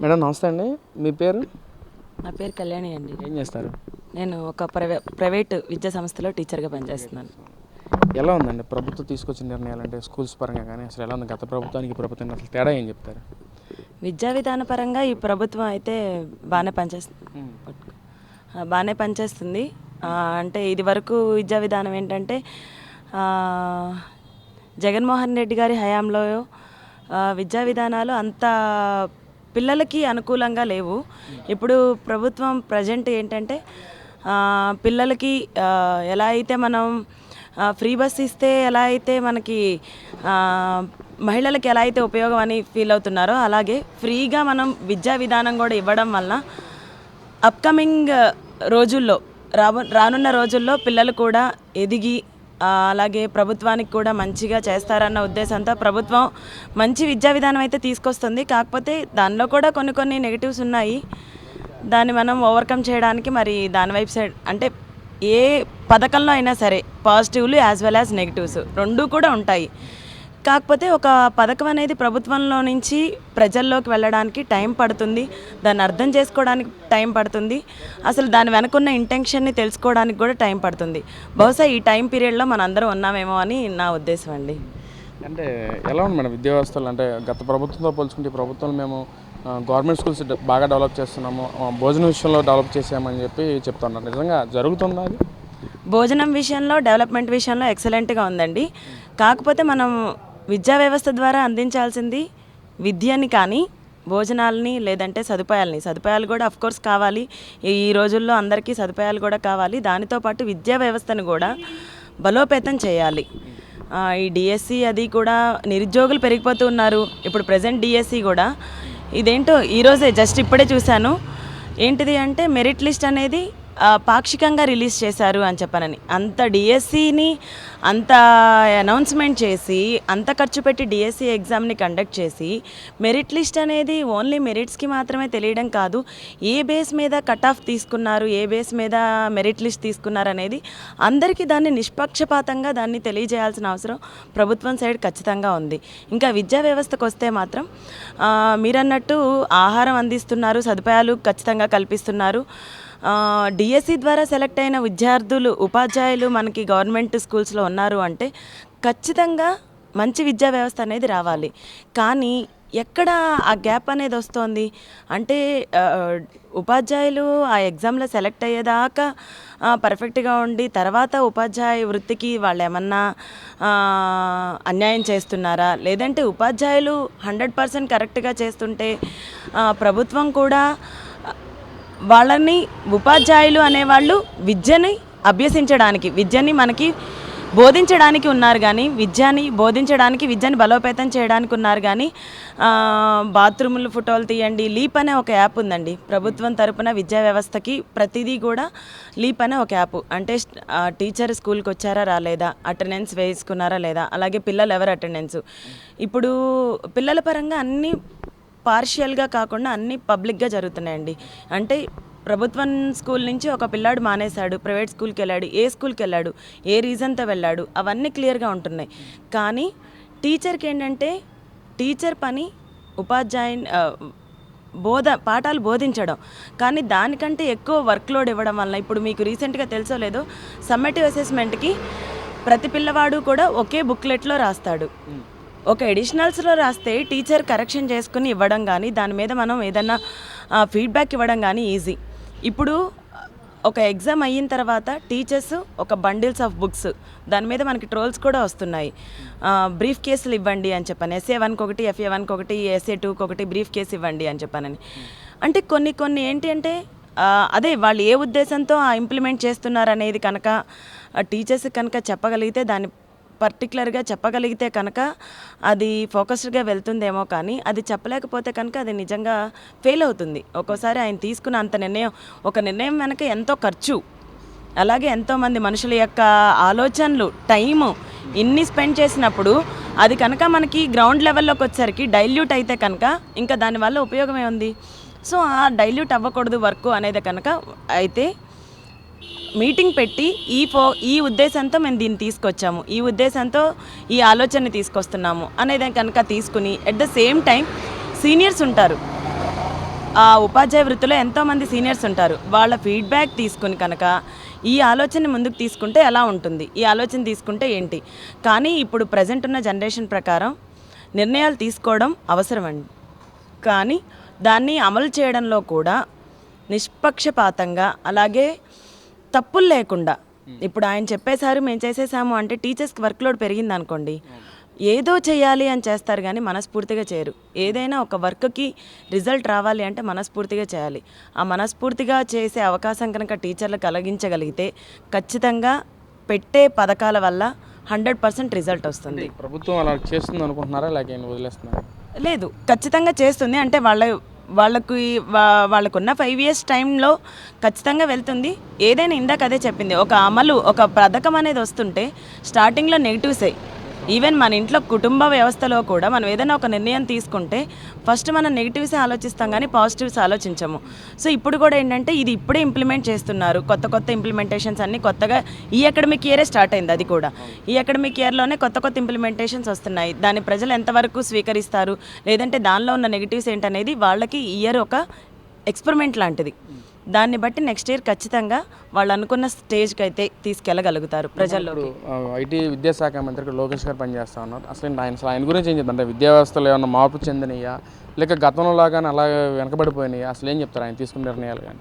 Madam నమస్తే అండి. మీ పేరు? నా పేరు కళ్యాణి అండి. ఏం చేస్తారు? నేను ఒక ప్రైవే ప్రైవేట్ విద్యా సంస్థలో టీచర్గా పనిచేస్తున్నాను. ఎలా ఉందండి? ప్రభుత్వం తీసుకొచ్చిన నిర్ణయాలు అంటే స్కూల్స్ పరంగా కానీ అసలు ఎలా ఉంది? గత ప్రభుత్వానికి ఈ ప్రభుత్వానికి అసలు తేడా ఏం చెప్తారు? విద్యా విధాన పరంగా ఈ ప్రభుత్వం అయితే బాగానే పనిచేస్తుంది బాగానే పనిచేస్తుంది. ఆ, అంటే ఇది వరకు విద్యా విధానం ఏంటంటే ఆ, జగన్మోహన్ రెడ్డి గారి హయాంలో ఆ, విద్యా విధానాలు అంత పిల్లలకి అనుకూలంగా లేవు. ఇప్పుడు ప్రభుత్వం ప్రజెంట్ ఏంటంటే పిల్లలకి ఎలా అయితే మనం ఫ్రీ బస్ ఇస్తే ఎలా అయితే మనకి మహిళలకి మహిళలకు ఎలా అయితే ఉపయోగం అని ఫీల్ అవుతున్నారో అలాగే ఫ్రీగా మనం విద్యా విధానం కూడా ఇవ్వడం వలన అప్కమింగ్ రోజుల్లో రాబో రానున్న రోజుల్లో పిల్లలు కూడా ఎదిగి అలాగే ప్రభుత్వానికి కూడా మంచిగా చేస్తారన్న ఉద్దేశంతో ప్రభుత్వం మంచి విద్యా విధానం అయితే తీసుకొస్తుంది. కాకపోతే దానిలో కూడా కొన్ని కొన్ని నెగిటివ్స్ ఉన్నాయి. దాన్ని మనం ఓవర్కమ్ చేయడానికి మరి దాని వైపు సైడ్ అంటే ఏ పథకంలో అయినా సరే పాజిటివ్లు యాజ్ వెల్ యాజ్ నెగిటివ్స్ రెండూ కూడా ఉంటాయి. కాకపోతే ఒక పథకం అనేది ప్రభుత్వంలో నుంచి ప్రజల్లోకి వెళ్ళడానికి టైం పడుతుంది. దాన్ని అర్థం చేసుకోవడానికి టైం పడుతుంది. అసలు దాని వెనకున్న ఇంటెన్షన్ని తెలుసుకోవడానికి కూడా టైం పడుతుంది. బహుశా ఈ టైం పీరియడ్లో మన అందరం ఉన్నామేమో అని నా ఉద్దేశం అండి. అంటే ఎలా ఉంది మేడం విద్యా వ్యవస్థలు అంటే గత ప్రభుత్వంతో పోల్చుకుంటే ఈ ప్రభుత్వం మేము గవర్నమెంట్ స్కూల్స్ బాగా డెవలప్ చేస్తున్నాము. భోజన విషయంలో డెవలప్ చేసామని చెప్పి చెప్తున్నారు. నిజంగా జరుగుతుందా అది? భోజనం విషయంలో డెవలప్మెంట్ విషయంలో ఎక్సలెంట్గా ఉందండి. కాకపోతే మనం విద్యా వ్యవస్థ ద్వారా అందించాల్సింది విద్యని కానీ భోజనాలని లేదంటే సదుపాయాలని. సదుపాయాలు కూడా అఫ్కోర్స్ కావాలి. ఈ రోజుల్లో అందరికీ సదుపాయాలు కూడా కావాలి. దానితో పాటు విద్యా వ్యవస్థను కూడా బలోపేతం చేయాలి. ఈ డిఎస్సి అది కూడా నిరుద్యోగులు పెరిగిపోతూ ఉన్నారు. ఇప్పుడు ప్రజెంట్ డిఎస్సి కూడా ఇదేంటో ఈరోజే జస్ట్ ఇప్పుడే చూశాను. ఏంటిది అంటే మెరిట్ లిస్ట్ అనేది పాక్షికంగా రిలీజ్ చేశారు అని చెప్పనని. అంత డిఎస్సిని అంత అనౌన్స్మెంట్ చేసి అంత ఖర్చు పెట్టి డిఎస్సి ఎగ్జామ్ని కండక్ట్ చేసి మెరిట్ లిస్ట్ అనేది ఓన్లీ మెరిట్స్కి మాత్రమే తెలియడం కాదు ఏ బేస్ మీద కట్ ఆఫ్ తీసుకున్నారు ఏ బేస్ మీద మెరిట్ లిస్ట్ తీసుకున్నారు అనేది అందరికీ దాన్ని నిష్పక్షపాతంగా దాన్ని తెలియజేయాల్సిన అవసరం ప్రభుత్వం సైడ్ ఖచ్చితంగా ఉంది. ఇంకా విద్యా వ్యవస్థకు వస్తే మాత్రం మీరన్నట్టు ఆహారం అందిస్తున్నారు సదుపాయాలు ఖచ్చితంగా కల్పిస్తున్నారు. డిఎస్సి ద్వారా సెలెక్ట్ అయిన విద్యార్థులు ఉపాధ్యాయులు మనకి గవర్నమెంట్ స్కూల్స్లో ఉన్నారు అంటే ఖచ్చితంగా మంచి విద్యా వ్యవస్థ అనేది రావాలి. కానీ ఎక్కడ ఆ గ్యాప్ అనేది వస్తోంది? అంటే ఉపాధ్యాయులు ఆ ఎగ్జామ్లో సెలెక్ట్ అయ్యేదాకా పర్ఫెక్ట్గా ఉండి తర్వాత ఉపాధ్యాయ వృత్తికి వాళ్ళు ఏమన్నా అన్యాయం చేస్తున్నారా? లేదంటే ఉపాధ్యాయులు హండ్రెడ్ పర్సెంట్ కరెక్ట్గా చేస్తుంటే ప్రభుత్వం కూడా వాళ్ళని ఉపాధ్యాయులు అనేవాళ్ళు విద్యని అభ్యసించడానికి విద్యని మనకి బోధించడానికి ఉన్నారు కానీ విద్యని బోధించడానికి విద్యని బలోపేతం చేయడానికి ఉన్నారు కానీ బాత్రూములు ఫోటోలు తీయండి. లీప్ అనే ఒక యాప్ ఉందండి. ప్రభుత్వం తరపున విద్యా వ్యవస్థకి ప్రతిదీ కూడా లీప్ అనే ఒక యాప్. అంటే టీచర్ స్కూల్కి వచ్చారా రాలేదా? అటెండెన్స్ వేసుకున్నారా లేదా? అలాగే పిల్లలు ఎవరు అటెండెన్స్? ఇప్పుడు పిల్లల పరంగా అన్ని పార్షియల్గా కాకుండా అన్నీ పబ్లిక్గా జరుగుతున్నాయండి. అంటే ప్రభుత్వం స్కూల్ నుంచి ఒక పిల్లాడు మానేశాడు ప్రైవేట్ స్కూల్కి వెళ్ళాడు ఏ స్కూల్కి వెళ్ళాడు ఏ రీజన్తో వెళ్ళాడు అవన్నీ క్లియర్గా ఉంటున్నాయి. కానీ టీచర్కి ఏంటంటే టీచర్ పని ఉపాధ్యాయుని బోధ పాఠాలు బోధించడం. కానీ దానికంటే ఎక్కువ వర్క్లోడ్ ఇవ్వడం వల్ల ఇప్పుడు మీకు రీసెంట్గా తెలుసో లేదో సమ్మేటివ్ అసెస్మెంట్కి ప్రతి పిల్లవాడు కూడా ఒకే బుక్లెట్లో రాస్తాడు. ఒక ఎడిషనల్స్లో రాస్తే టీచర్ కరెక్షన్ చేసుకుని ఇవ్వడం కానీ దాని మీద మనం ఏదన్నా ఫీడ్బ్యాక్ ఇవ్వడం కానీ ఈజీ. ఇప్పుడు ఒక ఎగ్జామ్ అయిన తర్వాత టీచర్స్ ఒక బండిల్స్ ఆఫ్ బుక్స్ దాని మీద మనకి ట్రోల్స్ కూడా వస్తున్నాయి. బ్రీఫ్ కేసులు ఇవ్వండి అని చెప్పాను ఎస్ఏ వన్కి ఒకటి ఎఫ్ఏ వన్కి ఒకటి ఎస్ఏ టూకి ఒకటి బ్రీఫ్ కేసు ఇవ్వండి అని చెప్పానని అంటే కొన్ని కొన్ని ఏంటి అంటే అదే వాళ్ళు ఏ ఉద్దేశంతో ఇంప్లిమెంట్ చేస్తున్నారు అనేది కనుక టీచర్స్ కనుక చెప్పగలిగితే దాన్ని పర్టికులర్గా చెప్పగలిగితే కనుక అది ఫోకస్డ్గా వెళ్తుందేమో కానీ అది చెప్పలేకపోతే కనుక అది నిజంగా ఫెయిల్ అవుతుంది. ఒక్కోసారి ఆయన తీసుకున్న అంత నిర్ణయం ఒక నిర్ణయం వెనక ఎంతో ఖర్చు అలాగే ఎంతోమంది మనుషుల యొక్క ఆలోచనలు టైము ఇన్ని స్పెండ్ చేసినప్పుడు అది కనుక మనకి గ్రౌండ్ లెవెల్లోకి వచ్చేసరికి డైల్యూట్ అయితే కనుక ఇంకా దానివల్ల ఉపయోగమే ఉంది సో ఆ డైల్యూట్ అవ్వకూడదు వర్క్ అనేది కనుక అయితే మీటింగ్ పెట్టి ఈ ఫో ఈ ఉద్దేశంతో మేము దీన్ని తీసుకొచ్చాము. ఈ ఉద్దేశంతో ఈ ఆలోచనని తీసుకొస్తున్నాము అనేది కనుక తీసుకుని at the same time seniors ఉంటారు. ఆ ఉపాధ్యాయ వృత్తిలో ఎంతోమంది సీనియర్స్ ఉంటారు. వాళ్ళ ఫీడ్బ్యాక్ తీసుకుని కనుక ఈ ఆలోచన ముందుకు తీసుకుంటే ఎలా ఉంటుంది? ఈ ఆలోచన తీసుకుంటే ఏంటి? కానీ ఇప్పుడు ప్రజెంట్ ఉన్న జనరేషన్ ప్రకారం నిర్ణయాలు తీసుకోవడం అవసరం అండి కానీ దాన్ని అమలు చేయడంలో కూడా నిష్పక్షపాతంగా అలాగే తప్పులు లేకుండా. ఇప్పుడు ఆయన చెప్పేశారు మేము చేసేసాము అంటే టీచర్స్కి వర్క్లోడ్ పెరిగింది అనుకోండి ఏదో చేయాలి అని చేస్తారు కానీ మనస్ఫూర్తిగా చేయరు. ఏదైనా ఒక వర్క్కి రిజల్ట్ రావాలి అంటే మనస్ఫూర్తిగా చేయాలి. ఆ మనస్ఫూర్తిగా చేసే అవకాశం కనుక టీచర్లు కలిగించగలిగితే ఖచ్చితంగా పెట్టే పథకాల వల్ల హండ్రెడ్ పర్సెంట్ రిజల్ట్ వస్తుంది. ప్రభుత్వం అలా చేస్తుంది అనుకుంటున్నారా లేక ఏం వదిలేస్తున్నారా? లేదు ఖచ్చితంగా చేస్తుంది. అంటే వాళ్ళ వాళ్ళకి వా- వాళ్ళకున్న ఫైవ్ ఇయర్స్ టైంలో ఖచ్చితంగా వెళ్తుంది. ఏదైనా ఇందాక అదే చెప్పింది. ఒక అమలు ఒక పథకం అనేది వస్తుంటే స్టార్టింగ్లో నెగిటివ్సే ఈవెన్ మన ఇంట్లో కుటుంబ వ్యవస్థలో కూడా మనం ఏదైనా ఒక నిర్ణయం తీసుకుంటే ఫస్ట్ మనం నెగిటివ్సే ఆలోచిస్తాం కానీ పాజిటివ్స్ ఆలోచించము. సో ఇప్పుడు కూడా ఏంటంటే ఇది ఇప్పుడే ఇంప్లిమెంట్ చేస్తున్నారు. కొత్త కొత్త ఇంప్లిమెంటేషన్స్ అన్ని కొత్తగా ఈ అకాడమిక్ ఇయరే స్టార్ట్ అయింది అది కూడా. ఈ అకాడమిక్ ఇయర్లోనే కొత్త కొత్త ఇంప్లిమెంటేషన్స్ వస్తున్నాయి. దాన్ని ప్రజలు ఎంతవరకు స్వీకరిస్తారు? లేదంటే దానిలో ఉన్న నెగిటివ్స్ ఏంటనేది వాళ్ళకి ఇయర్ ఒక ఎక్స్పెరిమెంట్ లాంటిది. దాన్ని బట్టి నెక్స్ట్ ఇయర్ ఖచ్చితంగా వాళ్ళు అనుకున్న స్టేజ్కి అయితే తీసుకెళ్ళగలుగుతారు ప్రజల్లోకి. ఐటీ విద్యాశాఖ మంత్రి లోకేష్ గారు పనిచేస్తా ఉన్నారు. అసలు ఆయన ఆయన గురించి ఏం చెప్తారు? అంటే విద్యా వ్యవస్థలో ఏమన్నా మార్పు చెందినయా? లేక గతంలో లాగానే అలా వెనకబడిపోయినాయా? అసలు ఏం చెప్తారు? ఆయన తీసుకున్న నిర్ణయాలు కానీ.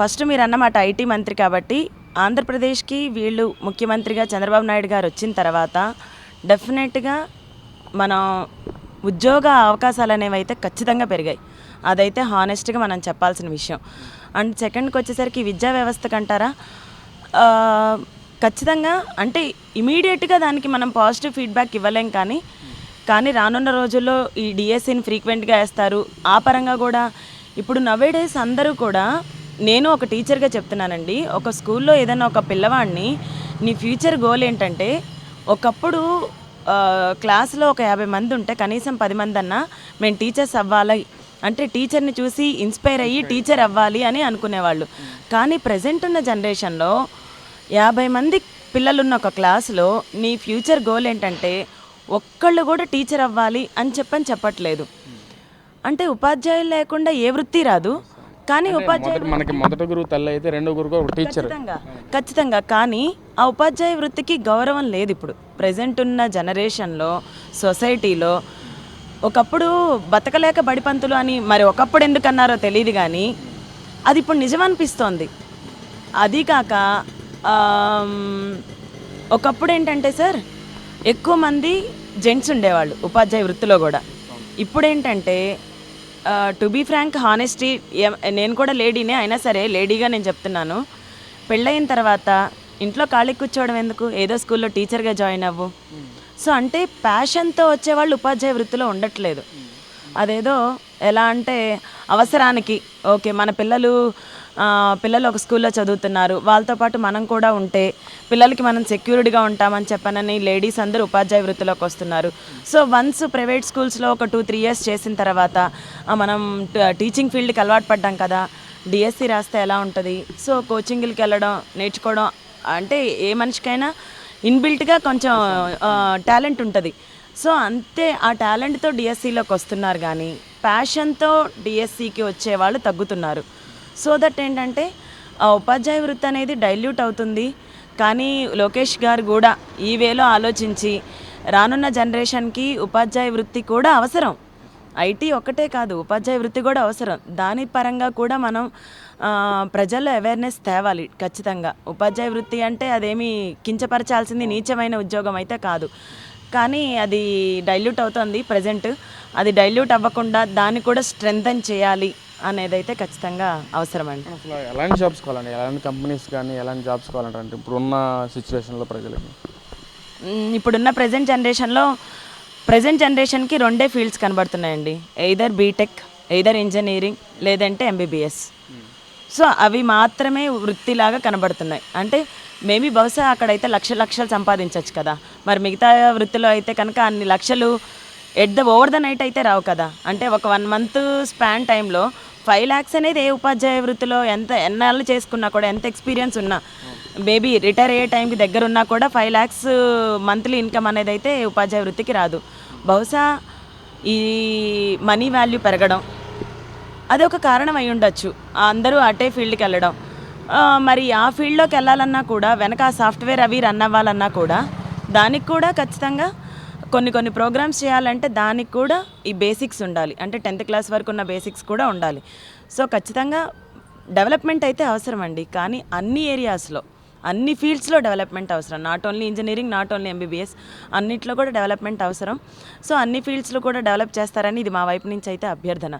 ఫస్ట్ మీరు అన్నమాట ఐటీ మంత్రి కాబట్టి ఆంధ్రప్రదేశ్కి వీళ్ళు ముఖ్యమంత్రిగా చంద్రబాబు నాయుడు గారు వచ్చిన తర్వాత డెఫినెట్గా మనం ఉద్యోగ అవకాశాలు అనేవి అయితే ఖచ్చితంగా పెరిగాయి. అదైతే హానెస్ట్గా మనం చెప్పాల్సిన విషయం. అండ్ సెకండ్కి వచ్చేసరికి విద్యా వ్యవస్థకు అంటారా ఖచ్చితంగా అంటే ఇమీడియట్గా దానికి మనం పాజిటివ్ ఫీడ్బ్యాక్ ఇవ్వలేం కానీ కానీ రానున్న రోజుల్లో ఈ డిఎస్సిని ఫ్రీక్వెంట్గా వేస్తారు. ఆ పరంగా కూడా ఇప్పుడు నవేడేస్ అందరూ కూడా నేను ఒక టీచర్గా చెప్తున్నానండి. ఒక స్కూల్లో ఏదైనా ఒక పిల్లవాడిని నీ ఫ్యూచర్ గోల్ ఏంటంటే ఒకప్పుడు క్లాస్లో ఒక యాభై మంది ఉంటే కనీసం పది మంది అన్నా మేము టీచర్స్ అవ్వాలి. అంటే టీచర్ని చూసి ఇన్స్పైర్ అయ్యి టీచర్ అవ్వాలి అని అనుకునేవాళ్ళు. కానీ ప్రజెంట్ ఉన్న జనరేషన్లో యాభై మంది పిల్లలున్న ఒక క్లాస్లో నీ ఫ్యూచర్ గోల్ ఏంటంటే ఒక్కళ్ళు కూడా టీచర్ అవ్వాలి అని చెప్పని చెప్పట్లేదు. అంటే ఉపాధ్యాయులు లేకుండా ఏ వృత్తి రాదు. కానీ ఉపాధ్యాయులు మనకి మొదటి గురువు తల్లి అయితే రెండో గురువు ఒక టీచర్ ఖచ్చితంగా కానీ ఆ ఉపాధ్యాయ వృత్తికి గౌరవం లేదు ఇప్పుడు. ప్రజెంట్ ఉన్న జనరేషన్లో సొసైటీలో ఒకప్పుడు బతకలేక బడిపంతులు అని మరి ఒకప్పుడు ఎందుకు అన్నారో తెలియదు కానీ అది ఇప్పుడు నిజం అనిపిస్తోంది అది కాక ఒకప్పుడు ఏంటంటే సార్ ఎక్కువ మంది జెంట్స్ ఉండేవాళ్ళు ఉపాధ్యాయ వృత్తిలో కూడా. ఇప్పుడు ఏంటంటే టు బీ ఫ్రాంక్ హానెస్టీ నేను కూడా లేడీనే అయినా సరే లేడీగా నేను చెప్తున్నాను. పెళ్ళయిన తర్వాత ఇంట్లో ఖాళీ కూర్చోవడం ఎందుకు? ఏదో స్కూల్లో టీచర్గా జాయిన్ అవ్వు. సో అంటే ప్యాషన్తో వచ్చేవాళ్ళు ఉపాధ్యాయ వృత్తిలో ఉండట్లేదు. అదేదో ఎలా అంటే అవసరానికి ఓకే మన పిల్లలు పిల్లలు ఒక స్కూల్లో చదువుతున్నారు వాళ్ళతో పాటు మనం కూడా ఉంటే పిల్లలకి మనం సెక్యూర్డ్గా ఉంటామని చెప్పనని లేడీస్ అందరూ ఉపాధ్యాయ వృత్తిలోకి వస్తున్నారు. సో వన్స్ ప్రైవేట్ స్కూల్స్లో ఒక టూ త్రీ ఇయర్స్ చేసిన తర్వాత మనం టీచింగ్ ఫీల్డ్కి అలవాటు పడ్డాం కదా డిఎస్సి రాస్తే ఎలా ఉంటుంది? సో కోచింగ్లకి వెళ్ళడం నేర్చుకోవడం అంటే ఏ మనిషికైనా ఇన్బిల్ట్గా కొంచెం టాలెంట్ ఉంటుంది. సో అంతే ఆ టాలెంట్తో డిఎస్సిలోకి వస్తున్నారు కానీ ప్యాషన్తో డిఎస్సికి వచ్చే వాళ్ళు తగ్గుతున్నారు. సో దట్ ఏంటంటే ఆ ఉపాధ్యాయ వృత్తి అనేది డైల్యూట్ అవుతుంది. కానీ లోకేష్ గారు కూడా ఈ వేలో ఆలోచించి రానున్న జనరేషన్కి ఉపాధ్యాయ వృత్తి కూడా అవసరం. ఐటీ ఒక్కటే కాదు ఉపాధ్యాయ వృత్తి కూడా అవసరం. దాని పరంగా కూడా మనం ప్రజల్లో అవేర్నెస్ తేవాలి ఖచ్చితంగా. ఉపాధ్యాయ వృత్తి అంటే అదేమి కించపరచాల్సింది నీచమైన ఉద్యోగం అయితే కాదు. కానీ అది డైల్యూట్ అవుతుంది ప్రజెంట్ అది డైల్యూట్ అవ్వకుండా దాన్ని కూడా స్ట్రెంగ్తన్ చేయాలి అనేది అయితే ఖచ్చితంగా అవసరమండి. అసలు ఎలాంటి జాబ్స్ కావాలండి? ఎలాంటి కంపెనీస్ కానీ ఎలాంటి జాబ్స్ కావాలంటే ఇప్పుడున్న సిచ్యువేషన్లో ప్రజలకి. ఇప్పుడున్న ప్రజెంట్ జనరేషన్లో ప్రజెంట్ జనరేషన్కి రెండే ఫీల్డ్స్ కనబడుతున్నాయండి. ఎయిదర్ బీటెక్ ఎయిదర్ ఇంజనీరింగ్ లేదంటే ఎంబీబీఎస్ సో అవి మాత్రమే వృత్తిలాగా కనబడుతున్నాయి. అంటే మేబీ బహుశా అక్కడైతే లక్ష లక్షలు సంపాదించవచ్చు కదా. మరి మిగతా వృత్తిలో అయితే కనుక అన్ని లక్షలు at the over the night అయితే రావు కదా. అంటే ఒక వన్ మంత్ స్పాన్ టైంలో ఫైవ్ ల్యాక్స్ అనేది ఏ ఉపాధ్యాయ వృత్తిలో ఎంత ఎన్నాళ్ళు చేసుకున్నా కూడా ఎంత ఎక్స్పీరియన్స్ ఉన్నా బేబీ రిటైర్ అయ్యే టైంకి దగ్గర ఉన్నా కూడా ఫైవ్ ల్యాక్స్ మంత్లీ ఇన్కమ్ అనేది అయితే ఉపాధ్యాయ వృత్తికి రాదు. బహుశా ఈ మనీ వాల్యూ పెరగడం అది ఒక కారణం అయి ఉండొచ్చు. అందరూ అటే ఫీల్డ్కి వెళ్ళడం. మరి ఆ ఫీల్డ్లోకి వెళ్ళాలన్నా కూడా వెనక ఆ సాఫ్ట్వేర్ అవి రన్ అవ్వాలన్నా కూడా దానికి కూడా ఖచ్చితంగా కొన్ని కొన్ని ప్రోగ్రామ్స్ చేయాలంటే దానికి కూడా ఈ బేసిక్స్ ఉండాలి. అంటే టెన్త్ క్లాస్ వరకు ఉన్న బేసిక్స్ కూడా ఉండాలి. సో ఖచ్చితంగా డెవలప్మెంట్ అయితే అవసరం అండి కానీ అన్ని ఏరియాస్లో అన్ని ఫీల్డ్స్లో డెవలప్మెంట్ అవసరం. Not only engineering not only MBBS అన్నిట్లో కూడా డెవలప్మెంట్ అవసరం. సో అన్ని ఫీల్డ్స్లో కూడా డెవలప్ చేస్తారని ఇది మా వైపు నుంచి అయితే అభ్యర్థన.